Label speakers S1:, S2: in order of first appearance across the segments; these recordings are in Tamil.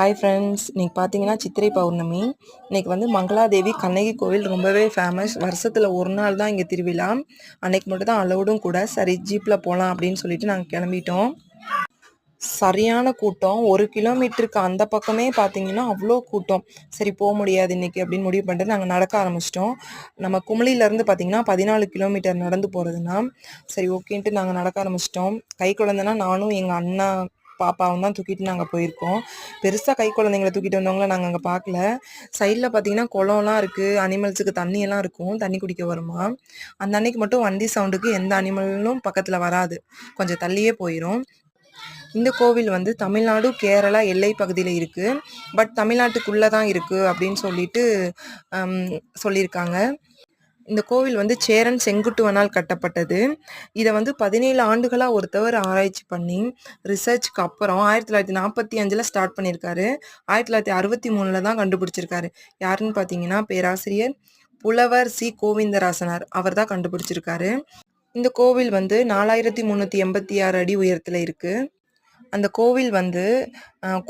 S1: ஹாய் ஃப்ரெண்ட்ஸ் இன்றைக்கி பார்த்தீங்கன்னா சித்திரை பௌர்ணமி. இன்னைக்கு வந்து மங்களாதேவி கண்ணகி கோவில் ரொம்பவே ஃபேமஸ் வருஷத்தில் ஒரு நாள் தான் இங்கே திருவிழா. அன்றைக்கு மட்டும் தான் அலௌடும் கூட. சரி ஜீப்பில் போகலாம் அப்படின்னு சொல்லிட்டு நாங்கள் கிளம்பிட்டோம். சரியான கூட்டம். ஒரு கிலோமீட்டருக்கு அந்த பக்கமே பார்த்தீங்கன்னா அவ்வளோ கூட்டம். சரி போக முடியாது இன்னைக்கு அப்படின்னு முடிவு பண்ணிட்டு நாங்கள் நடக்க ஆரம்பிச்சிட்டோம். நம்ம குமளியிலேருந்து பார்த்தீங்கன்னா பதினாலு கிலோமீட்டர் நடந்து போகிறதுனா சரி ஓகேன்ட்டு நாங்கள் நடக்க ஆரம்பிச்சிட்டோம். கை குழந்தைனா நானும் எங்கள் அண்ணா பாப்பாவும் தான் தூக்கிட்டு நாங்கள் போயிருக்கோம். பெருசாக கை குழந்தைங்கள தூக்கிட்டு வந்தவங்கள நாங்கள் அங்கே பார்க்கல சைடில் பார்த்தீங்கன்னா குளம்லாம் இருக்குது அனிமல்ஸுக்கு தண்ணியெல்லாம் இருக்கும். தண்ணி குடிக்க வருமா? அந்த அன்னைக்கு மட்டும் வண்டி சவுண்டுக்கு எந்த அனிமலும் பக்கத்தில் வராது. கொஞ்சம் தள்ளியே போயிடும் இந்த கோவில் வந்து தமிழ்நாடு கேரளா எல்லை பகுதியில் இருக்குது பட் தமிழ்நாட்டுக்குள்ளே தான் இருக்குது அப்படின்னு சொல்லிட்டு சொல்லியிருக்காங்க. இந்த கோவில் வந்து சேரன் செங்குட்டுவனால் கட்டப்பட்டது. இதை வந்து பதினேழு ஆண்டுகளாக ஒருத்தவர் ஆராய்ச்சி பண்ணி ரிசர்ச்க்கு அப்புறம் ஆயிரத்தி தொள்ளாயிரத்தி நாற்பத்தி அஞ்சில் ஸ்டார்ட் பண்ணியிருக்காரு. ஆயிரத்தி தொள்ளாயிரத்தி அறுபத்தி மூணில் தான் கண்டுபிடிச்சிருக்காரு. யாருன்னு பார்த்தீங்கன்னா பேராசிரியர் புலவர் சி. கோவிந்தராசனார். அவர் தான் கண்டுபிடிச்சிருக்காரு. இந்த கோவில் வந்து நாலாயிரத்தி முந்நூற்றி எண்பத்தி ஆறு அடி உயரத்தில் இருக்குது அந்த கோவில் வந்து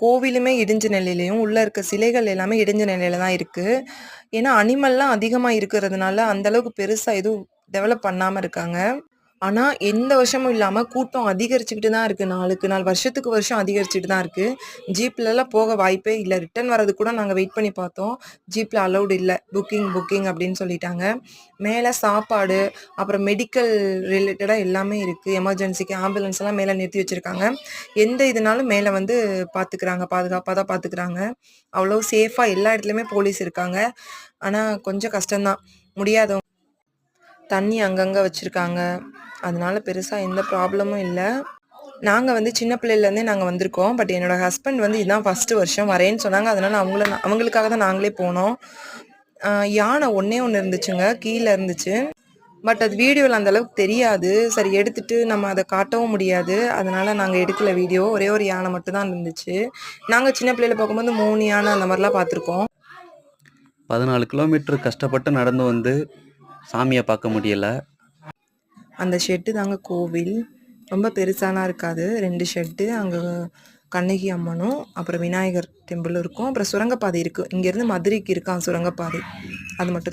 S1: கோவிலுமே இடிஞ்ச நிலையிலையும் உள்ளே இருக்க சிலைகள் எல்லாமே இடிஞ்ச நிலையில தான் இருக்குது ஏன்னா அனிமல்லாம் அதிகமாக இருக்கிறதுனால அந்தளவுக்கு பெருசாக எதுவும் டெவலப் பண்ணாமல் இருக்காங்க. ஆனால் எந்த வருஷமும் இல்லாமல் கூட்டம் அதிகரிச்சுக்கிட்டு தான் இருக்குது நாளுக்கு நாள் வருஷத்துக்கு வருஷம் அதிகரிச்சுட்டு தான் இருக்குது ஜீப்லலாம் போக வாய்ப்பே இல்லை. ரிட்டர்ன் வரது கூட நாங்கள் வெயிட் பண்ணி பார்த்தோம். ஜீப்பில் அலௌடு இல்லை. புக்கிங் புக்கிங் அப்படின்னு சொல்லிட்டாங்க. மேலே சாப்பாடு அப்புறம் மெடிக்கல் ரிலேட்டடாக எல்லாமே இருக்குது எமர்ஜென்சிக்கு ஆம்புலன்ஸ் எல்லாம் மேலே நிறுத்தி வச்சுருக்காங்க. எந்த இதுனாலும் மேலே வந்து பார்த்துக்கிறாங்க பாதுகாப்பாக தான் பார்த்துக்கிறாங்க அவ்வளோ சேஃபாக எல்லா இடத்துலையுமே போலீஸ் இருக்காங்க. ஆனால் கொஞ்சம் கஷ்டம்தான். முடியாதவங்க தண்ணி அங்கங்கே வச்சுருக்காங்க. அதனால பெருசாக எந்த ப்ராப்ளமும் இல்லை. நாங்கள் வந்து சின்ன பிள்ளையிலேருந்தே நாங்கள் வந்திருக்கோம். பட் என்னோடய ஹஸ்பண்ட் வந்து இதுதான் ஃபஸ்ட்டு வருஷம் வரேன்னு சொன்னாங்க. அதனால் அவங்கள அவங்களுக்காக தான் நாங்களே போனோம். யானை ஒன்றே ஒன்று இருந்துச்சுங்க. கீழே இருந்துச்சு. பட் அது வீடியோவில் அந்தளவுக்கு தெரியாது. சரி எடுத்துகிட்டு நம்ம அதை காட்டவும் முடியாது. அதனால் நாங்கள் எடுக்கல வீடியோ ஒரே ஒரு யானை மட்டும்தான் இருந்துச்சு. நாங்கள் சின்ன பிள்ளையில பார்க்கும்போது மூணு யானை அந்த மாதிரிலாம் பார்த்துருக்கோம்.
S2: பதினாலு கிலோமீட்டர் கஷ்டப்பட்டு நடந்து வந்து சாமியை பார்க்க முடியல.
S1: அந்த ஷெட்டு தாங்க கோவில். ரொம்ப பெருசாலாம் இருக்காது. ரெண்டு ஷெட்டு அங்கே கண்ணகி அம்மனும் அப்புறம் விநாயகர் டெம்பிள் இருக்கும். அப்புறம் சுரங்கப்பாதை இருக்குது இங்கேருந்து மதுரைக்கு இருக்கான் சுரங்கப்பாதை. அது மட்டும்